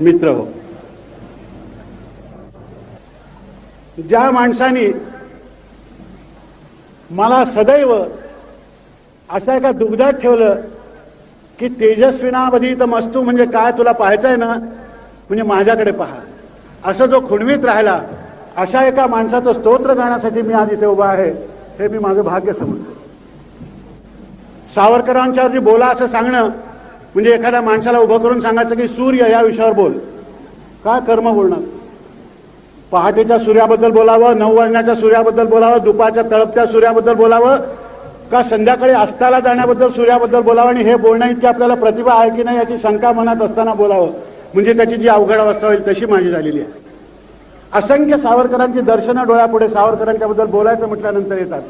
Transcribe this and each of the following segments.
मित्र हो. ज्या माणसाने मला सदैव अशा एका दुग्धात ठेवलं की तेजस्विनावधी तर मस्तू म्हणजे काय तुला पाहायचंय ना म्हणजे माझ्याकडे पहा. असं जो खुणवीत राहिला अशा एका माणसाचं स्तोत्र गाण्यासाठी मी आज इथे उभा आहे हे मी माझं भाग्य समजतो. सावरकरांच्यावरती बोला असं सांगणं म्हणजे एखाद्या माणसाला उभं करून सांगायचं की सूर्य या विषयावर बोल. काय कर्म बोलणार? पहाटेच्या सूर्याबद्दल बोलावं नऊ वाजण्याच्या सूर्याबद्दल बोलावं दुपारच्या तळपत्या सूर्याबद्दल बोलावं का संध्याकाळी अस्ताला जाण्याबद्दल सूर्याबद्दल बोलावं आणि हे बोलणं इतकी आपल्याला प्रतिभा आहे की नाही याची शंका मनात असताना बोलावं. म्हणजे त्याची जी अवघड अवस्था होईल तशी माझी झालेली आहे. असंख्य सावरकरांची दर्शनं डोळ्यापुढे सावरकरांच्याबद्दल बोलायचं म्हटल्यानंतर येतात.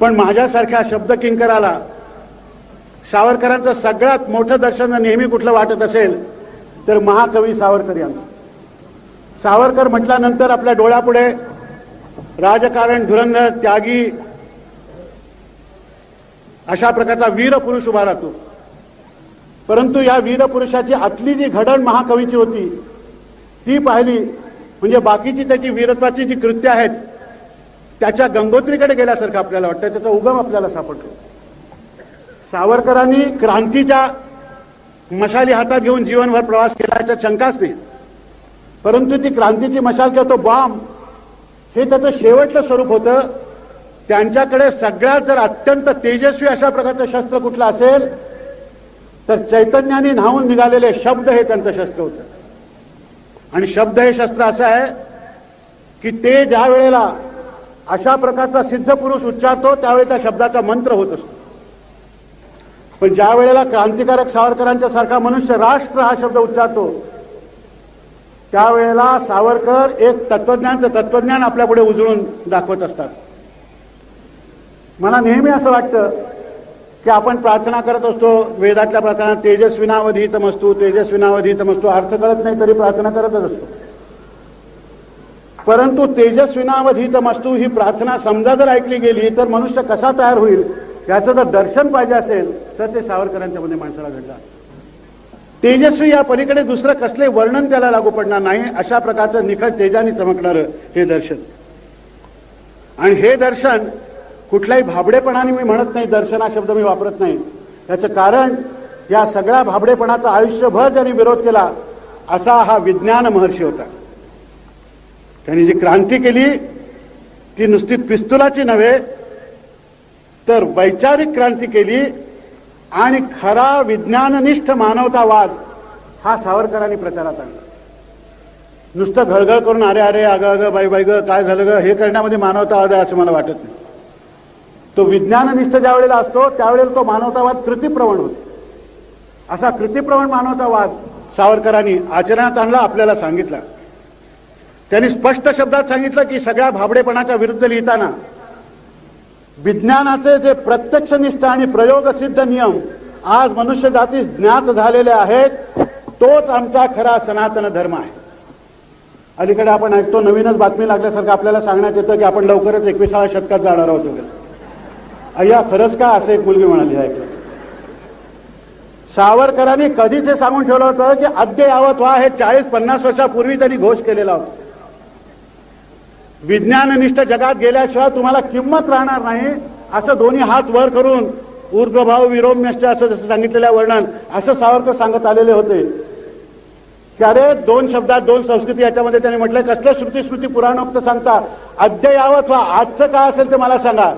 पण माझ्यासारख्या शब्द किंकराला सावरकरांचं सगळ्यात मोठं दर्शन नेहमी कुठलं वाटत असेल तर महाकवी सावरकर यांचं. सावरकर म्हटल्यानंतर आपल्या डोळ्यापुढे राजकारण धुरंधर त्यागी अशा प्रकारचा वीर पुरुष उभा राहतो. परंतु या वीर पुरुषाची आतली जी घडण महाकवीची होती ती पाहिली म्हणजे बाकीची त्याची वीरत्वाची जी कृत्य आहेत त्याच्या गंगोत्रीकडे गेल्यासारखं आपल्याला वाटतं त्याचा उगम आपल्याला सापडतो. सावरकरांनी क्रांतीच्या मशाली हातात घेऊन जीवनभर प्रवास केला याच्यात शंकाच नाही परंतु ती क्रांतीची मशाल किंवा तो बॉम्ब हे त्याचं शेवटचं स्वरूप होतं. त्यांच्याकडे सगळ्यात जर अत्यंत तेजस्वी अशा प्रकारचं शस्त्र कुठलं असेल तर चैतन्याने न्हावून निघालेले शब्द हे त्यांचं शस्त्र होतं. आणि शब्द हे शस्त्र असं आहे की ते ज्या वेळेला अशा प्रकारचा सिद्ध पुरुष उच्चारतो त्यावेळी त्या शब्दाचा मंत्र होत असतो. पण ज्या वेळेला क्रांतिकारक सावरकरांच्या सारखा मनुष्य राष्ट्र हा शब्द उच्चारतो त्यावेळेला सावरकर एक तत्वज्ञानचं तत्वज्ञान आपल्यापुढे उजळून दाखवत असतात. मला नेहमी असं वाटतं की आपण प्रार्थना करत असतो वेदातल्या प्रार्थना तेजस्विनावधीत असतो तेजस्विनावधीत असतो अर्थ कळत नाही तरी प्रार्थना करतच असतो. परंतु तेजस्विनावधीत मस्तू ही प्रार्थना समजा जर ऐकली गेली तर मनुष्य कसा तयार होईल? त्याचं जर दर्शन पाहिजे असेल तर ते सावरकरांच्या मध्ये माणसाला घडलं तेजस्वी या पलीकडे दुसरं कसले वर्णन त्याला लागू पडणार नाही अशा प्रकारचं निखळ तेजाने चमकणारं हे दर्शन. आणि हे दर्शन कुठल्याही भाबडेपणाने मी म्हणत नाही दर्शन हा शब्द मी वापरत नाही. याचं कारण या सगळ्या भाबडेपणाचा आयुष्यभर ज्यांनी विरोध केला असा हा विज्ञान महर्षी होता. त्यांनी जी क्रांती केली ती नुसती पिस्तुलाची नव्हे तर वैचारिक क्रांती केली आणि खरा विज्ञाननिष्ठ मानवतावाद हा सावरकरांनी प्रचारात आणला. नुसतं घळघळ करून अरे अरे अगं अगं बाई बाई ग काय झालं ग हे करण्यामध्ये मानवतावाद आहे असं मला वाटत नाही. तो विज्ञाननिष्ठ ज्या वेळेला असतो त्यावेळेला तो मानवतावाद कृतीप्रवण होतो. असा कृतीप्रवण मानवतावाद सावरकरांनी आचरणात आणला आपल्याला सांगितला. त्यांनी स्पष्ट शब्दात सांगितलं की सगळ्या भाबडेपणाच्या विरुद्ध लिहिताना विज्ञानाचे जे प्रत्यक्षनिष्ठ आणि प्रयोगसिद्ध नियम आज मनुष्य जातीस ज्ञात झालेले आहेत तोच आमचा खरा सनातन धर्म आहे. अलीकडे आपण ऐकतो नवीनच बातमी लागल्यासारखं आपल्याला सांगण्यात येतं की आपण लवकरच एकविसाव्या शतकात जाणार आहोत वगैरे. अय्या खरंच का? असं एक मुलगी म्हणाली ऐकलं सावरकरांनी कधीच हे सांगून ठेवलं होतं की अद्ययावत व्हा हे चाळीस पन्नास वर्षापूर्वी त्यांनी घोष केलेला होता. विज्ञाननिष्ठ जगात गेल्याशिवाय तुम्हाला किंमत राहणार नाही. असं दोन्ही हात वर करून ऊर्ध्वभाव विरोम्यश्च असं जसं सांगितलेलं आहे वर्णन असं सावरकर सांगत आलेले होते. की अरे दोन शब्दात दोन संस्कृती याच्यामध्ये त्यांनी म्हटलंय कसलं श्रुती स्मृती पुराणोक्त सांगता? अद्ययावत व्हा आजचं काय असेल ते मला सांगा.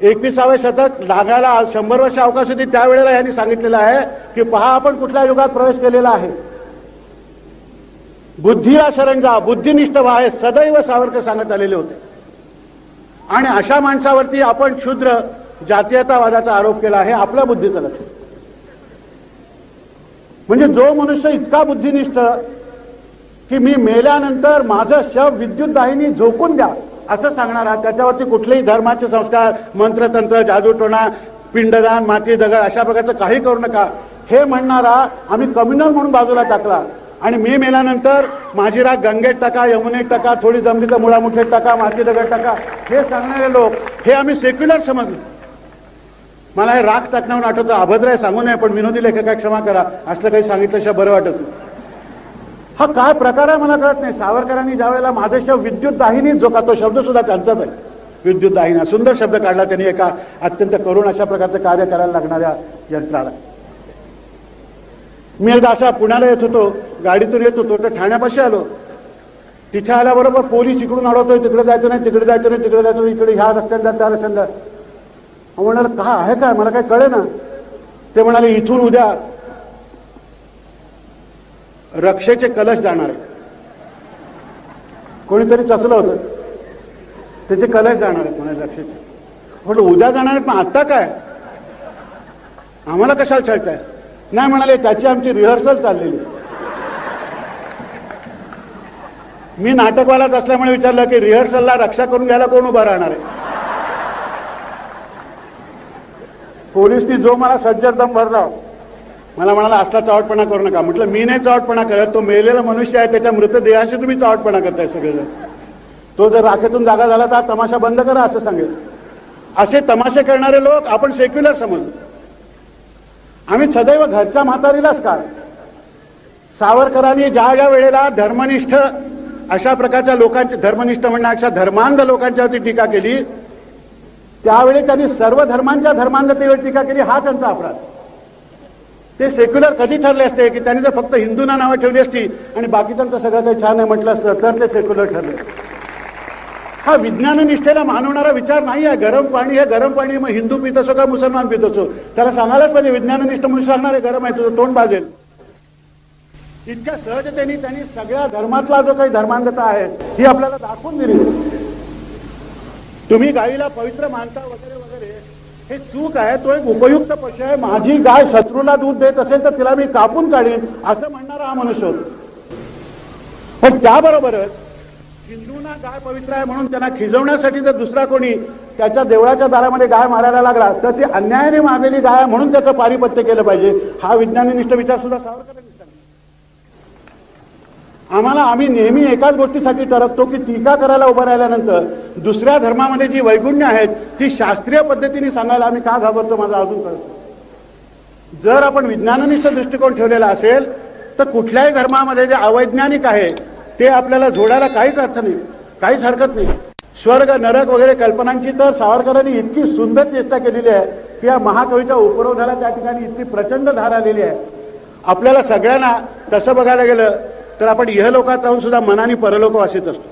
एकविसावे शतक लागायला शंभर वर्ष अवकाश होती त्यावेळेला यांनी सांगितलेलं आहे की पहा आपण कुठल्या युगात प्रवेश केलेला आहे? बुद्धीला शरण जा बुद्धिनिष्ठ व्हा हे सदैव सावरकर सांगत आलेले होते. आणि अशा माणसावरती आपण क्षुद्र जातीयतावादाचा आरोप केला आहे आपल्या बुद्धीचं लक्ष. म्हणजे जो मनुष्य इतका बुद्धिनिष्ठ की मी मेल्यानंतर माझं शव विद्युत दाहिनी झोकून द्या असं सांगणारा त्याच्यावरती कुठलेही धर्माचे संस्कार मंत्रतंत्र जादूटोणा पिंडदान माती दगड अशा प्रकारचं काही करू नका. हे म्हणणारा आम्ही कम्युनल म्हणून बाजूला टाकला आणि मी मेल्यानंतर माझी राग गंगेत टाका यमुनेत टाका थोडी जमिनीचं मुळामुठेत टाका माती दगड टाका हे सांगणारे लोक हे आम्ही सेक्युलर समजले. मला हे राग टाकण्यावर आठवतं अभद्र आहे सांगू नये पण विनोदी लेखका क्षमा करा असलं काही सांगितल्याशिवाय बरं वाटत नाही. हा काय प्रकार आहे मला कळत नाही. सावरकरांनी ज्या वेळेला माझेशव विद्युत दाहिनी जो का तो शब्द सुद्धा त्यांचाच आहे. विद्युत दाहिना सुंदर शब्द काढला त्यांनी एका अत्यंत करुण अशा प्रकारचं कार्य करायला लागणाऱ्या यंत्राला. मी एकदा असा पुण्याला येत होतो गाडीतून येत होतो तर ठाण्यापाशी आलो. तिथे आल्याबरोबर पोलीस इकडून अडवतोय तिकडे जायचं नाही तिकडे जायचं नाही तिकडे जायचं नाही इकडे ह्या रस्त्यात जा, त्या रस्त्याला जा. म्हणाल का आहे काय? मला काय कळे ना ते म्हणाले इथून उद्या रक्षेचे कलश जाणार आहे. कोणीतरी चचलं होतं. त्याचे कलश जाणार आहेत म्हणाले रक्षेचे. म्हटलं उद्या जाणार आहेत पण आता काय? आम्हाला कशाला छळताय? नाही म्हणाले त्याची आमची रिहर्सल चाललेली मी नाटकवालाच असल्यामुळे विचारलं की रिहर्सलला रक्षा करून घ्यायला कोण उभा राहणार आहे? पोलिसनी जो मला सज्जर दम भरला हो, मला म्हणाला असला चावटपणा करू नका. म्हटलं मी नाही चावटपणा करत तो मेलेला मनुष्य आहे त्याच्या मृतदेहाशी तुम्ही चावटपणा करताय सगळेजण. तो जर राखेतून जागा झाला तर तमाशा बंद करा असं सांगेल. असे तमाशे करणारे लोक आपण सेक्युलर समजतो आम्ही सदैव घरच्या म्हातारीलाच काय सावरकरांनी ज्या ज्या वेळेला धर्मनिष्ठ अशा प्रकारच्या लोकांची धर्मनिष्ठ म्हणण्यापेक्षा धर्मांध लोकांच्यावरती टीका केली त्यावेळी त्यांनी सर्व धर्मांच्या धर्मांधतेवर टीका केली हा त्यांचा अपराध. ते सेक्युलर कधी ठरले असते की त्यांनी जर फक्त हिंदूंना नावं ठेवली असती आणि बाकीच्यांचं सगळं काही छान आहे म्हटलं असतं तर ते सेक्युलर ठरले हा विज्ञाननिष्ठेला मानवणारा विचार नाही आहे. गरम पाणी हे गरम पाणी मग हिंदू पित असो का मुसलमान पित असो? त्याला सांगायलाच पाहिजे विज्ञाननिष्ठ म्हणून सांगणार आहे गरम आहे तुझं तोंड बाजेल. इतक्या सहजतेने त्यांनी सगळ्या धर्मातला जो काही धर्मांगता आहे ही आपल्याला दाखवून दिली. तुम्ही गायीला पवित्र मानता वगैरे वगैरे हे चूक आहे तो एक उपयुक्त पशु आहे. माझी गाय शत्रूला दूध देत असेल तर तिला मी कापून काढीन असं म्हणणारा हा मनुष्य. पण त्याबरोबरच हिंदूंना गाय पवित्र आहे म्हणून त्यांना खिजवण्यासाठी जर दुसरा कोणी त्याच्या देवळाच्या दारामध्ये गाय मारायला लागला तर ती अन्यायाने मारलेली गाय म्हणून त्याचं पारिपत्य केलं पाहिजे. हा विज्ञाननिष्ठ विचार सुद्धा सावरकरांनी आम्हाला आम्ही नेहमी एकाच गोष्टीसाठी टरकतो की टीका करायला उभं राहिल्यानंतर दुसऱ्या धर्मामध्ये जी वैगुण्य आहेत ती शास्त्रीय पद्धतीने सांगायला आम्ही का घाबरतो माझा अजून कळतो. जर आपण विज्ञाननिष्ठ दृष्टिकोन ठेवलेला असेल तर कुठल्याही धर्मामध्ये जे अवैज्ञानिक आहे ते आपल्याला जोडायला काहीच अर्थ नाही काहीच हरकत नाही. स्वर्ग नरक वगैरे कल्पनांची तर सावरकरांनी इतकी सुंदर चेष्टा केलेली आहे की या महाकवीच्या उपरोधाला त्या ठिकाणी इतकी प्रचंड धार आलेली आहे. आपल्याला सगळ्यांना तसं बघायला गेलं तर आपण इहलोकात जाऊन सुद्धा मनाने परलोक वासित असतो.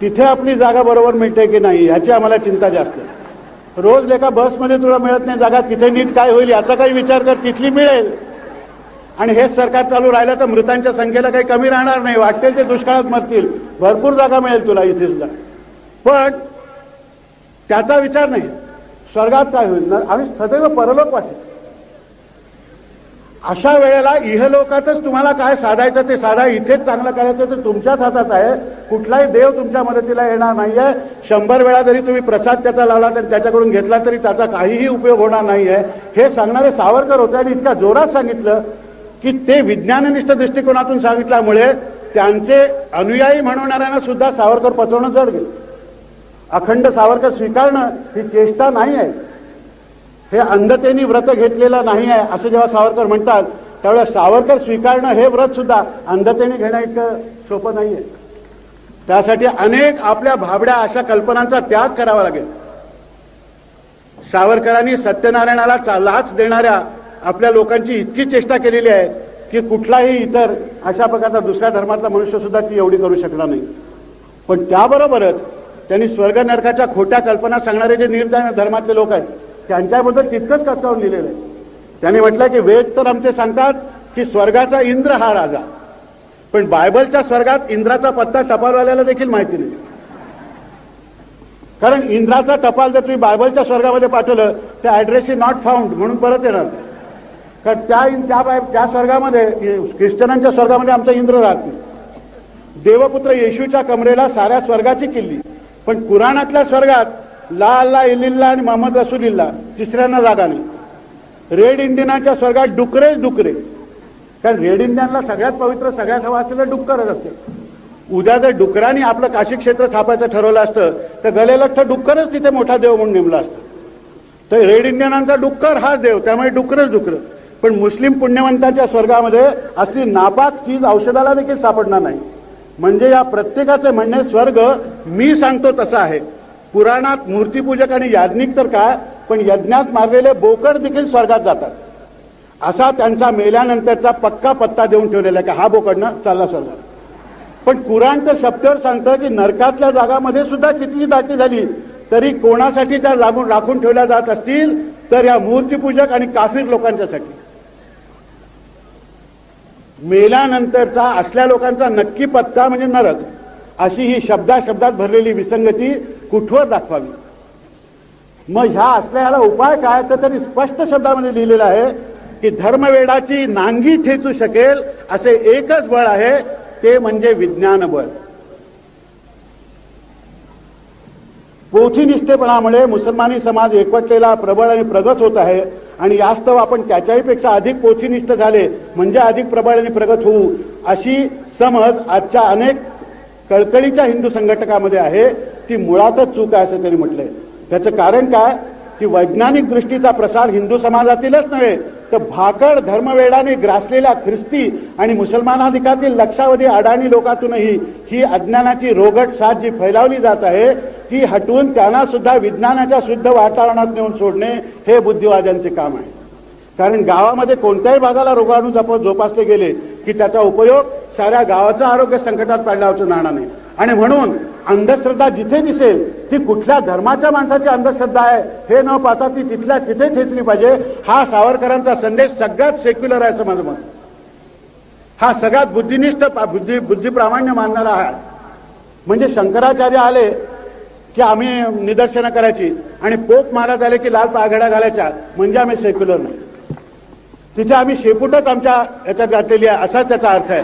तिथे आपली जागा बरोबर मिळते की नाही ह्याची आम्हाला चिंता जास्त आहे. रोज लेखा बसमध्ये तुला मिळत नाही जागा तिथे नीट काय होईल याचा काही विचार कर तिथली मिळेल. आणि हेच सरकार चालू राहिलं तर मृतांच्या संख्येला काही कमी राहणार नाही वाटेल ते दुष्काळात मरतील. भरपूर जागा मिळेल तुला इथे सुद्धा. पण त्याचा विचार नाही. स्वर्गात काय होईल? ना आम्ही सदैव परलोकवासी. अशा वेळेला इहलोकातच तुम्हाला काय साधायचं ते साधा. इथेच चांगलं करायचं ते तुमच्याच हातात आहे. कुठलाही देव तुमच्या मदतीला येणार नाहीये. शंभर वेळा जरी तुम्ही प्रसाद त्याचा लावला तर त्याच्याकडून घेतला तरी त्याचा काहीही उपयोग होणार नाहीये. हे सांगणारे सावरकर होते आणि इतक्या जोरात सांगितलं की ते विज्ञाननिष्ठ दृष्टिकोनातून सांगितल्यामुळे त्यांचे अनुयायी म्हणणाऱ्यांना सुद्धा सावरकर पचवणं जड गेलं. अखंड सावरकर स्वीकारणं ही चेष्टा नाही आहे. हे अंधतेनी व्रत घेतलेलं नाही आहे असं जेव्हा सावरकर म्हणतात त्यावेळेस सावरकर स्वीकारणं हे व्रत सुद्धा अंधतेने घेणं इतकं सोपं नाही आहे त्यासाठी अनेक आपल्या भाबड्या अशा कल्पनांचा त्याग करावा लागेल. सावरकरांनी सत्यनारायणाला चा- लाच देणाऱ्या आपल्या लोकांची इतकी चेष्टा केलेली आहे की कुठलाही इतर अशा प्रकारचा दुसऱ्या धर्मातला मनुष्य सुद्धा ती एवढी करू शकला नाही. पण त्याबरोबरच त्यांनी स्वर्ग नरकाच्या खोट्या कल्पना सांगणारे जे निर्धार धर्मातले लोक आहेत त्यांच्याबद्दल तितकंच कच्चावून लिहिलेलं आहे. त्यांनी म्हटलं की वेद तर आमचे सांगतात की स्वर्गाचा इंद्र हा राजा. पण बायबलच्या स्वर्गात इंद्राचा पत्ता टपालवाल्याला देखील माहिती नाही. कारण इंद्राचा टपाल जर तुम्ही बायबलच्या स्वर्गामध्ये पाठवलं त्या ऍड्रेस इज नॉट फाउंड म्हणून परत येणार कारण त्या त्या बाय- त्या स्वर्गामध्ये ख्रिश्चनांच्या स्वर्गामध्ये आमचा इंद्र राहत नाही. देवपुत्र येशूच्या कमरेला साऱ्या स्वर्गाची किल्ली. पण कुराणातल्या स्वर्गात ला अल्ला इलिल्ला आणि मोहम्मद रसुलिल्ला तिसऱ्यांना जागा नाही. रेड इंडियनाच्या स्वर्गात डुकरेच डुकरे. कारण रेड इंडियनला सगळ्यात पवित्र सगळ्यात हवा असलेलं डुक्करच असते. उद्या जर डुकरांनी आपलं काशी क्षेत्र थापायचं ठरवलं असतं तर गलेलठ्ठ डुक्करच तिथे मोठा देव म्हणून नेमला असता. तर रेड इंडियनांचा डुक्कर हाच देव त्यामुळे डुकरच डुकर. पण मुस्लिम पुण्यवंताच्या स्वर्गामध्ये असली नापाक चीज औषधाला देखील सापडणार नाही. म्हणजे या प्रत्येकाचे म्हणणे स्वर्ग मी सांगतो तसं आहे. पुराणात मूर्तीपूजक आणि याज्ञिक तर काय पण यज्ञात मारलेले बोकड देखील स्वर्गात जातात. असा त्यांचा मेल्यानंतरचा पक्का पत्ता देऊन ठेवलेला आहे की हा बोकडनं चालला स्वर्गात. पण कुराण तर शब्दावर सांगतं की नरकातल्या जागामध्ये सुद्धा कितीही दाटी झाली तरी कोणासाठी त्या लागून राखून ठेवल्या जात असतील तर या मूर्तीपूजक आणि काफीर लोकांच्यासाठी. मेल्यानंतरचा असल्या लोकांचा नक्की पत्ता म्हणजे नरक. अशी ही शब्दा शब्दात भरलेली विसंगती कुठवर दाखवावी? मग ह्या असल्याला उपाय काय तर त्यांनी स्पष्ट शब्दामध्ये लिहिलेलं आहे की धर्मवेडाची नांगी ठेचू शकेल असे एकच बळ आहे ते म्हणजे विज्ञान बळ पोथीनिष्ठेपणामुळे मुसलमानी समाज एकवटलेला प्रबळ आणि प्रगत होत आहे आणि यास्तव आपण त्याच्याही पेक्षा अधिक पोथीनिष्ठ झाले म्हणजे अधिक प्रबळ आणि प्रगत होऊ अशी समज आजच्या अनेक कळकळीच्या हिंदू संघटकामध्ये आहे. ती मुळातच चूक आहे असं त्यांनी म्हटलंय. त्याचं कारण काय? की वैज्ञानिक दृष्टीचा प्रसार हिंदू समाजातीलच नव्हे तर भाकड धर्मवेडाने ग्रासलेल्या ख्रिस्ती आणि मुसलमानाधिकातील लक्षावधी अडाणी लोकातूनही ही अज्ञानाची रोगट साथ जी फैलावली जात आहे ती हटवून त्यांना सुद्धा विज्ञानाच्या शुद्ध वातावरणात नेऊन सोडणे हे बुद्धिवाद्यांचे काम आहे. कारण गावामध्ये कोणत्याही भागाला रोगाणू जप जोपासले गेले की त्याचा उपयोग साऱ्या गावाचं आरोग्य संकटात पाडल्याचं नाणार नाही. आणि म्हणून अंधश्रद्धा जिथे दिसेल ती कुठल्या धर्माच्या माणसाची अंधश्रद्धा आहे हे न पाहता ती तिथल्या तिथे ठेचली पाहिजे. हा सावरकरांचा संदेश सगळ्यात सेक्युलर आहे असं माझं मत. हा सगळ्यात बुद्धिनिष्ठ बुद्धी बुद्धिप्रामाण्य मानणारा आहे म्हणजे शंकराचार्य आले की आम्ही निदर्शनं करायची आणि पोप महाराज आले की लाल पाघड्या घालायच्या. म्हणजे आम्ही सेक्युलर नाही. तिथे आम्ही शेपूटच आमच्या याच्यात घातलेली आहे. असाच त्याचा अर्थ आहे.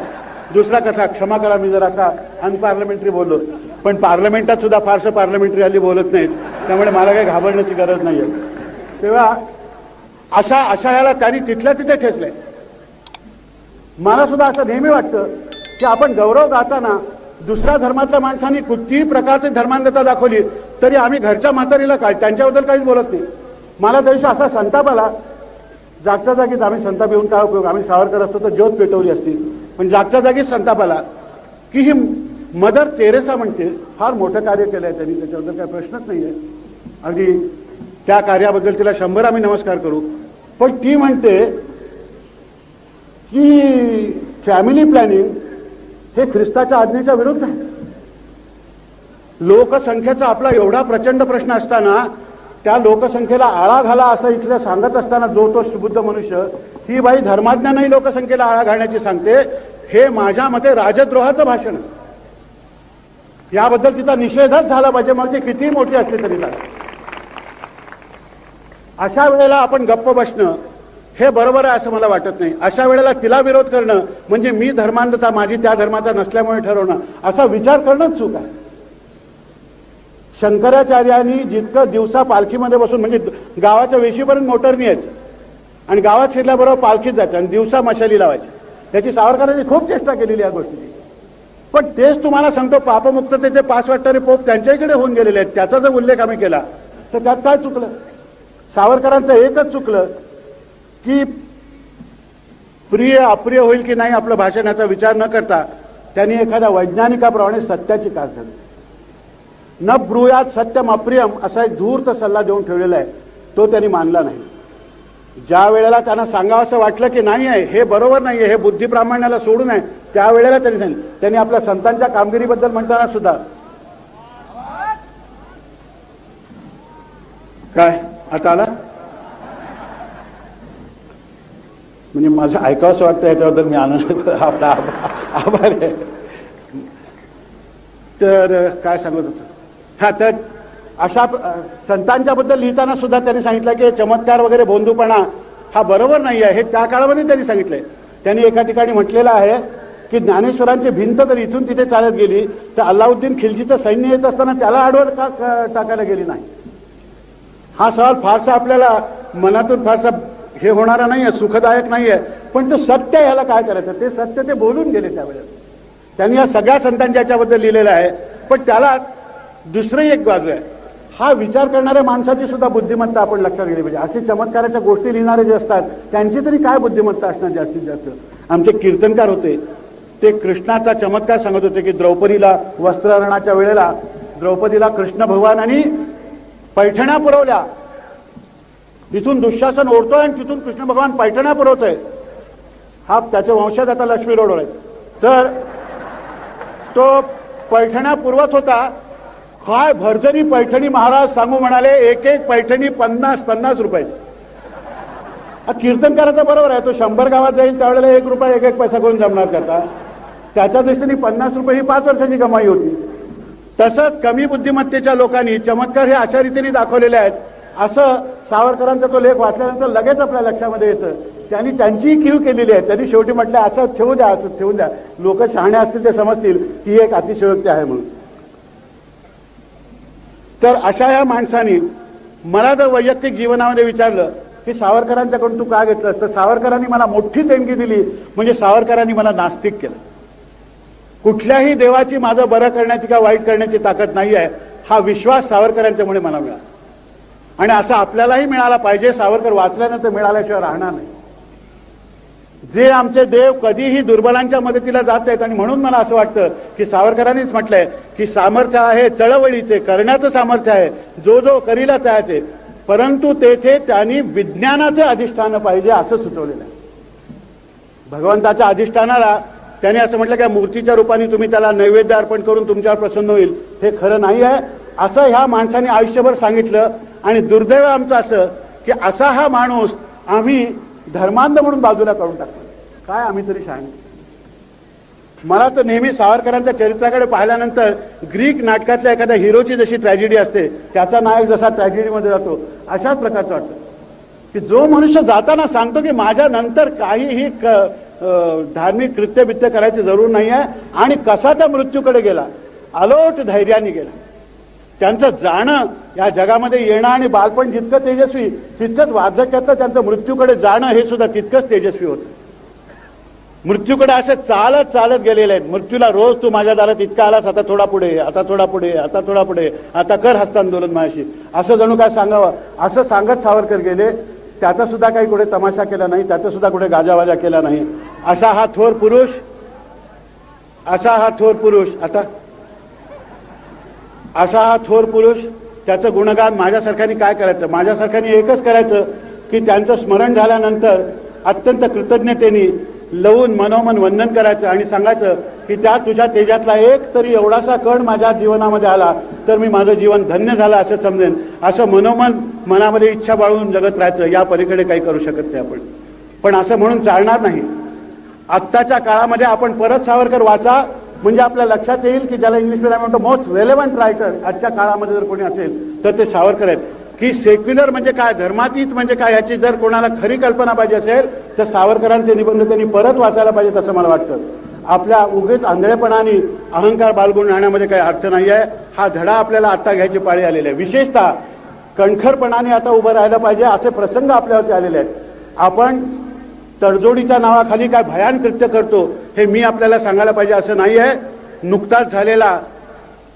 दुसरा कसा क्षमा करा मी जर असा अनपार्लमेंटरी बोललो. पण पार्लमेंटात सुद्धा फारसं पार्लमेंटरी हल्ली बोलत नाहीत. त्यामुळे मला काही घाबरण्याची गरज नाही आहे तेव्हा अशा अशा याला त्यांनी तिथल्या तिथे ठेचलंय. मला सुद्धा असं नेहमी वाटतं की आपण गौरव गाताना दुसऱ्या धर्मातल्या माणसांनी कुठलीही प्रकारची धर्मांधता दाखवली तरी आम्ही घरच्या म्हातारीला काय त्यांच्याबद्दल काहीच बोलत नाही. मला त्या दिवशी असा संताप आला जागच्या जागीच आम्ही संताप येऊन काय उपयोग? आम्ही सावरकर असतो तर ज्योत पेटवली असती. पण जागच्या जागीच संताप आला की ही मदर तेरेसा म्हणते फार मोठं कार्य केलं आहे त्यांनी त्याच्याबद्दल काही प्रश्नच नाही आहे अगदी त्या कार्याबद्दल तिला शंभर आम्ही नमस्कार करू. पण ती म्हणते की फॅमिली प्लॅनिंग हे ख्रिस्ताच्या आज्ञेच्या विरुद्ध आहे. लोकसंख्येचा आपला एवढा प्रचंड प्रश्न असताना त्या लोकसंख्येला आळा घाला असं इथल्या सांगत असताना जो तो बुद्ध मनुष्य ही बाई धर्माज्ञानही लोकसंख्येला आळा घालण्याची सांगते हे माझ्या मते राजद्रोहाचं भाषण आहे. याबद्दल तिचा निषेधच झाला पाहिजे. मग ती कितीही मोठी असली तरी चालेल. अशा वेळेला आपण गप्प बसणं हे बरोबर आहे असं मला वाटत नाही. अशा वेळेला तिला विरोध करणं म्हणजे मी धर्मांधता माझी त्या धर्माचा नसल्यामुळे ठरवणं असा विचार करणंच चूक आहे. शंकराचार्यांनी जितकं दिवसा पालखीमध्ये बसून म्हणजे गावाच्या वेशीपर्यंत मोटरनी यायचं. आणि गावात शिरल्याबरोबर पालखीत जायचं आणि दिवसा मशाली लावायची त्याची सावरकरांनी खूप चेष्टा केलेली या गोष्टीची. पण तेच तुम्हाला सांगतो पापमुक्ततेचे पाच वाटणारे पोप त्यांच्याकडे होऊन गेलेले आहेत. त्याचा जर उल्लेख आम्ही केला तर त्यात काय चुकलं? सावरकरांचं एकच चुकलं की प्रिय अप्रिय होईल की नाही आपलं भाषणाचा विचार न करता त्यांनी एखाद्या वैज्ञानिकाप्रमाणे सत्याची कास धरली. न ब्रुयात सत्यम अप्रियम असा एक धूर्त सल्ला देऊन ठेवलेला आहे तो त्यांनी मानला नाही. ज्या वेळेला त्यांना सांगावं असं वाटलं की नाही आहे हे बरोबर नाही आहे हे बुद्धिप्रामाण्याला सोडून आहे त्यावेळेला त्यांनी सांगितलं. त्यांनी आपल्या संतांच्या कामगिरीबद्दल म्हणताना सुद्धा. काय? आता आला? म्हणजे माझं ऐकावं असं वाटतं याच्याबद्दल मी आनंद आपला आभार आहे. तर काय सांगत होतो? हा तर अशा संतांच्या बद्दल लिहिताना सुद्धा त्यांनी सांगितलं की चमत्कार वगैरे बोंधूपणा हा बरोबर नाही आहे. हे त्या काळामध्ये त्यांनी सांगितलंय. त्यांनी एका ठिकाणी म्हटलेलं आहे की ज्ञानेश्वरांची भिंत जर इथून तिथे चालत गेली तर अल्लाउद्दीन खिलजीचं सैन्य येत असताना त्याला आडवर का टाकायला गेली नाही. हा सवाल फारसा आपल्याला मनातून फारसा हे होणारा नाही आहे सुखदायक नाही आहे पण तो सत्य ह्याला काय करायचं? ते सत्य ते बोलून गेले त्यावेळेस. त्यांनी या सगळ्या संतांच्या याच्याबद्दल लिहिलेलं आहे. पण त्याला दुसरंही एक बाजू आहे. हा विचार करणाऱ्या माणसाची सुद्धा बुद्धिमत्ता आपण लक्षात गेली पाहिजे. अशी चमत्काराच्या गोष्टी लिहिणारे जे असतात त्यांची तरी काय बुद्धिमत्ता असणार जास्तीत जास्त? आमचे कीर्तनकार होते. ते कृष्णाचा चमत्कार सांगत होते की द्रौपदीला वस्त्रहरणाच्या वेळेला द्रौपदीला कृष्ण भगवानांनी पैठण्या पुरवल्या. तिथून दुःशासन ओढतोय आणि तिथून कृष्ण भगवान पैठण्या पुरवतोय. हा त्याचे वंशज आता लक्ष्मी रोडवर तर तो पैठण्या पुरवत होता. काय भरजरी पैठणी महाराज सांगू म्हणाले एक एक पैठणी पन्नास पन्नास रुपयाची कीर्तन करायचा बरोबर आहे तो शंभर गावात जाईल त्यावेळेला एक रुपया एक एक पैसा करून जमणार त्याचा? त्याच्या दृष्टीने पन्नास रुपये ही पाच वर्षाची कमाई होती. तसंच कमी बुद्धिमत्तेच्या लोकांनी चमत्कार हे अशा रीतीने दाखवलेले आहेत असं सावरकरांचा तो लेख वाचल्यानंतर लगेच आपल्या लक्षामध्ये येतं. त्यांनी त्यांचीही कीव केलेली आहे त्यांनी शेवटी म्हटलं असं ठेवू द्या असं ठेवू द्या. लोक शहाणे असतील ते समजतील की एक अतिशयोक्ती आहे म्हणून. तर अशा या माणसाने मला जर वैयक्तिक जीवनामध्ये विचारलं की सावरकरांच्याकडून तू का घेतलंस? तर सावरकरांनी मला मोठी देणगी दिली म्हणजे सावरकरांनी मला नास्तिक केलं. कुठल्याही देवाची माझं बरं करण्याची किंवा वाईट करण्याची ताकद नाही आहे हा विश्वास सावरकरांच्यामुळे मला मिळाला. आणि असं आपल्यालाही मिळाला पाहिजे सावरकर वाचल्यानंतर मिळाल्याशिवाय राहणार नाही. जे आमचे देव कधीही दुर्बलांच्या मदतीला जात आहेत आणि म्हणून मला असं वाटतं की सावरकरांनीच म्हटलंय की सामर्थ्य आहे चळवळीचे करण्याचं सामर्थ्य आहे जो जो करीला त्याचे. परंतु तेथे त्यांनी विज्ञानाचं अधिष्ठान पाहिजे असं सुचवलेलं आहे. भगवंताच्या अधिष्ठानाला त्याने असं म्हटलं की मूर्तीच्या रूपाने तुम्ही त्याला नैवेद्य अर्पण करून तुमच्यावर प्रसन्न होईल. हे खरं नाही आहे. असं ह्या माणसाने आयुष्यभर सांगितलं. आणि दुर्दैव आमचं असं की असा हा माणूस आम्ही धर्मांध म्हणून बाजूला काढून टाकतो काय आम्ही तरी शहाणे मला तर नेहमी सावरकरांच्या चरित्राकडे पाहिल्यानंतर ग्रीक नाटकातल्या एखाद्या हिरोची जशी ट्रॅजेडी असते त्याचा नायक जसा ट्रॅजेडीमध्ये जातो अशाच प्रकारचं वाटतं. की जो मनुष्य जाताना सांगतो की माझ्या नंतर काहीही क धार्मिक कृत्य बित्य करायची जरूर नाही आहे आणि कसा त्या मृत्यूकडे गेला अलोट धैर्याने गेला. त्यांचं जाणं या जगामध्ये येणं आणि बालपण जितकं तेजस्वी तितकंच वार्धक्यातलं त्यांचं मृत्यूकडे जाणं हे सुद्धा तितकंच तेजस्वी होतं. मृत्यूकडे असे चालत चालत गेलेले आहेत. मृत्यूला रोज तू माझ्या दारात इतका आलास आता थोडा पुढे आता थोडा पुढे आता थोडा पुढे आता कर हस्तांदोलन माझ्याशी. असं जणू काय सांगावं? असं सांगत सावरकर गेले त्याचा सुद्धा काही कुठे तमाशा केला नाही त्याचा सुद्धा कुठे गाजावाजा केला नाही. असा हा थोर पुरुष असा हा थोर पुरुष आता असा हा थोर पुरुष त्याचं गुणगान माझ्यासारख्याने काय करायचं? माझ्यासारख्याने एकच करायचं की त्यांचं स्मरण झाल्यानंतर अत्यंत कृतज्ञतेने लवून मनोमन वंदन करायचं आणि सांगायचं की त्या तुझ्या तेजातला एक तरी एवढासा कण माझ्या जीवनामध्ये आला तर मी माझं जीवन धन्य झालं असं समजेन. असं मनोमन मनामध्ये इच्छा बाळून जगत राहायचं या पलीकडे काही करू शकत नाही आपण. पण असं म्हणून चालणार नाही. आत्ताच्या काळामध्ये आपण परत सावरकर वाचा म्हणजे आपल्या लक्षात येईल की ज्याला इंग्लिश म्हणतो मोस्ट रेलेव्हंट रायटर आजच्या काळामध्ये जर कोणी असेल तर ते सावरकर आहेत. की सेक्युलर म्हणजे काय धर्मातीत म्हणजे काय याची जर कोणाला खरी कल्पना पाहिजे असेल तर सावरकरांचे निबंध त्यांनी परत वाचायला पाहिजेत असं मला वाटतं. आपल्या उगीच आंधळेपणाने अहंकार बाळगून राहण्यामध्ये काही अर्थ नाही आहे हा धडा आपल्याला आता घ्यायची पाळी आलेली आहे. विशेषतः कणखरपणाने आता उभं राहिलं पाहिजे असे प्रसंग आपल्यावरती आलेले आहेत. आपण तडजोडीच्या नावाखाली काय भयान कृत्य करतो हे मी आपल्याला सांगायला पाहिजे असं नाही आहे नुकताच झालेला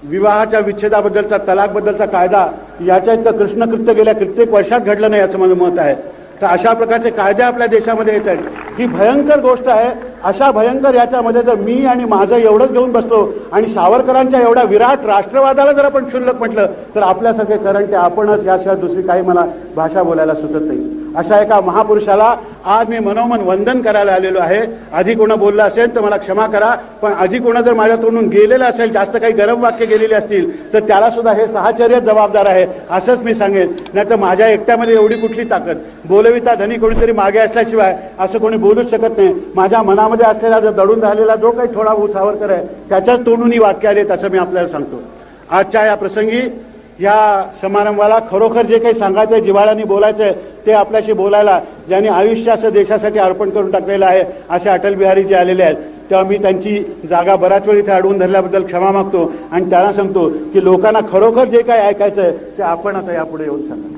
विवाहाच्या विच्छेदाबद्दलचा तलाकबद्दलचा कायदा याच्या इतकं कृष्णकृत्य गेल्या कित्येक वर्षात घडलं नाही असं माझं मत आहे. तर अशा प्रकारचे कायदे आपल्या देशामध्ये येत आहेत. ही भयंकर गोष्ट आहे. अशा भयंकर याच्यामध्ये जर मी आणि माझं एवढंच घेऊन बसलो आणि सावरकरांच्या एवढ्या विराट राष्ट्रवादाला जर आपण क्षुल्लक म्हटलं तर आपल्यासारखे कारण ते आपणच याशिवाय दुसरी काही मला भाषा बोलायला सुचत नाही. अशा एका महापुरुषाला आज मी मनोमन वंदन करायला आलेलो आहे. आधी कोणा बोललं असेल तर मला क्षमा करा पण आधी कोणा जर माझ्या तोंडून गेलेलं असेल जास्त काही गरम वाक्य गेलेली असतील तर त्याला सुद्धा हे साहचर्य जबाबदार आहे असंच मी सांगेन. नाही तर माझ्या एकट्यामध्ये एवढी कुठली ताकद? बोलविता धनी कोणीतरी मागे असल्याशिवाय असं कोणी बोलूच शकत नाही. माझ्या मनामध्ये असलेला जो दडून राहिलेला जो काही थोडा सावरकर आहे त्याच्याच तोंडून ही वाक्य आलेत असं मी आपल्याला सांगतो. आजच्या या प्रसंगी या समारंभाला खरोखर जे काही सांगायचं आहे जिव्हाळ्याने बोलायचं आहे ते आपल्याशी बोलायला ज्यांनी आयुष्य असं देशासाठी अर्पण करून टाकलेलं आहे असे अटल बिहारी जे आलेले आहेत. तेव्हा मी त्यांची जागा बराच वेळ इथे अडवून धरल्याबद्दल क्षमा मागतो आणि त्यांना सांगतो की लोकांना खरोखर जे काही ऐकायचं आहे ते आपण आता यापुढे येऊन सांगा.